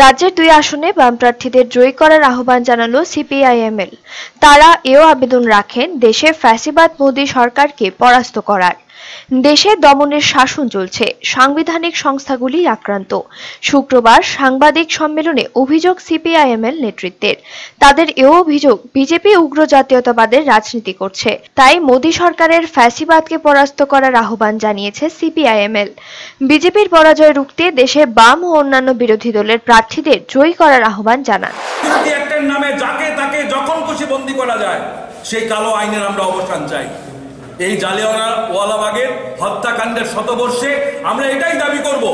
রাজ্যের দুই আসনে বাম প্রার্থীদের জয়ী করার আহ্বান জানালো সিপিআইএমএল। তারা এও আবেদন রাখেন দেশে ফ্যাসিবাদ মোদী সরকারকে পরাস্ত করার। দেশে দমনের শাসন চলছে। সাংবিধানিক সংস্থাগুলি আক্রান্ত। শুক্রবার সাংবাদিক সম্মেলনে অভিযোগ সিপিআইএমএল নেতৃত্বের। তাদের এও অভিযোগ, বিজেপি উগ্র জাতীয়তাবাদের রাজনীতি করছে। তাই মোদী সরকারের ফ্যাসিবাদকে পরাস্ত করার আহ্বান জানিয়েছে সিপিআইএমএল। বিজেপির পরাজয় রুখতে দেশে বাম ও অন্যান্য বিরোধী দলের প্রার্থীদের জয়ী করার আহ্বান জানান। নামে যাকে তাকে যখন খুশি করা যায়, সেই কালো আইনের আমরা অবসান চাই। এই জালিয়ানা ওয়ালাবাগের হত্যাকাণ্ডের শতবর্ষে আমরা এটাই দাবি করব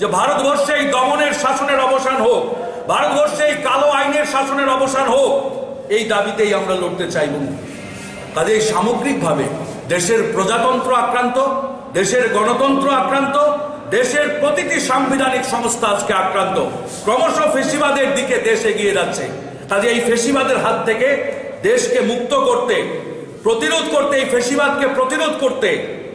যে ভারতবর্ষে এই দমনের শাসনের অবসান হোক, ভারতবর্ষে এই কালো আইনের শাসনের অবসান হোক, এই দাবিতেই আমরা লড়তে চাইব কাজেই সামগ্রিকভাবে দেশের প্রজাতন্ত্র আক্রান্ত, দেশের গণতন্ত্র আক্রান্ত, দেশের প্রতিটি সাংবিধানিক সংস্থা আজকে আক্রান্ত। ক্রমশ ফেসিবাদের দিকে দেশ এগিয়ে যাচ্ছে। কাজে এই ফেসিবাদের হাত থেকে দেশকে মুক্ত করতে প্রতিরোধ করতে, এই ফেসিবাদকে প্রতিরোধ করতে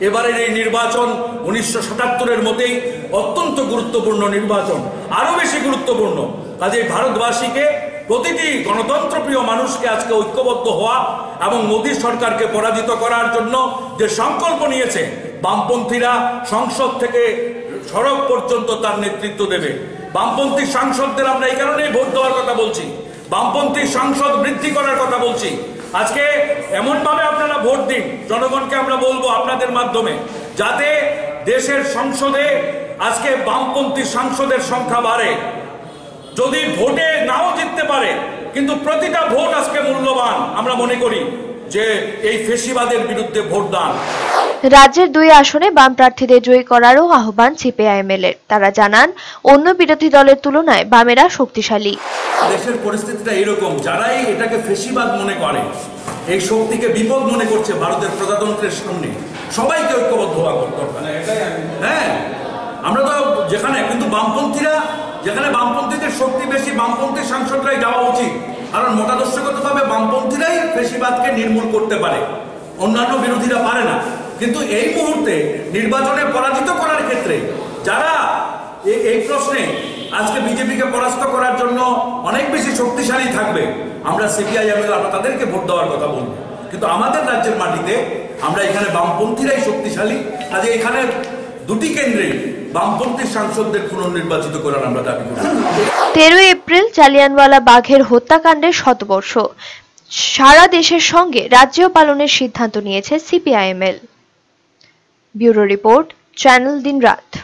এবারের এই নির্বাচন উনিশশো সাতাত্তরের মতেই অত্যন্ত গুরুত্বপূর্ণ নির্বাচন, আরও বেশি গুরুত্বপূর্ণ। কাজে ভারতবাসীকে প্রতিটি গণতন্ত্রপ্রিয় মানুষকে আজকে ঐক্যবদ্ধ হওয়া এবং মোদী সরকারকে পরাজিত করার জন্য যে সংকল্প নিয়েছে, বামপন্থীরা সংসদ থেকে সড়ক পর্যন্ত তার নেতৃত্ব দেবে। বামপন্থী সাংসদদের আমরা এই কারণেই ভোট দেওয়ার কথা বলছি। বামপন্থী সংসদ বৃদ্ধি করার কথা বলছি। আজকে এমনভাবে আপনারা ভোট দিন, জনগণকে আমরা বলব আপনাদের মাধ্যমে, যাতে দেশের সংসদে আজকে বামপন্থী সাংসদের সংখ্যা বাড়ে। যদি ভোটে নাও জিততে পারে, কিন্তু প্রতিটা ভোট আজকে মূল্যবান, আমরা মনে করি যে এই ফেসিবাদের বিরুদ্ধে ভোট দান রাজ্যের দুই আসনে বাম প্রার্থীদের জয়ী করারও আহ্বান সিপিআইএমএল এর তারা জানান অন্য বিরোধী দলের তুলনায় বামেরা শক্তিশালী। দেশের পরিস্থিতিটা এরকম যারাই এটাকে ফেসিবাদ মনে করে এই শক্তিকে বিপদ মনে করছে ভারতের প্রজাতন্ত্রের সামনে সবাইকে ঐক্যবদ্ধ হওয়া দরকার। হ্যাঁ আমরা তো যেখানে কিন্তু বামপন্থীরা যেখানে বামপন্থীদের শক্তি বেশি বামপন্থী সাংসদরাই যাওয়া উচিত। কারণ মোটাদর্শগতভাবে বামপন্থীরাই ফেসিবাদকে নির্মূল করতে পারে। অন্যান্য বিরোধীরা পারে না। কিন্তু এই মুহূর্তে নির্বাচনে পরাজিত করার ক্ষেত্রে যারা এই প্রশ্নে আজকে বিজেপিকে পরাস্ত করার জন্য অনেক বেশি শক্তিশালী থাকবে, আমরা সিপিআইএম আমরা তাদেরকে ভোট দেওয়ার কথা বলব। কিন্তু আমাদের রাজ্যের মাটিতে আমরা এখানে বামপন্থীরাই শক্তিশালী কাজে এখানে দুটি কেন্দ্রে বামপন্থী সাংসদদের পুনর্নির্বাচিত করার আমরা দাবি করি। তেরোই এপ্রিল জালিয়ানওয়ালা বাঘের হত্যাকাণ্ডের শতবর্ষ। সারা দেশের সঙ্গে রাজ্যেও পালনের সিদ্ধান্ত নিয়েছে সিপিআইএমএল ब्यूरो रिपोर्ट चैनल दिन रात।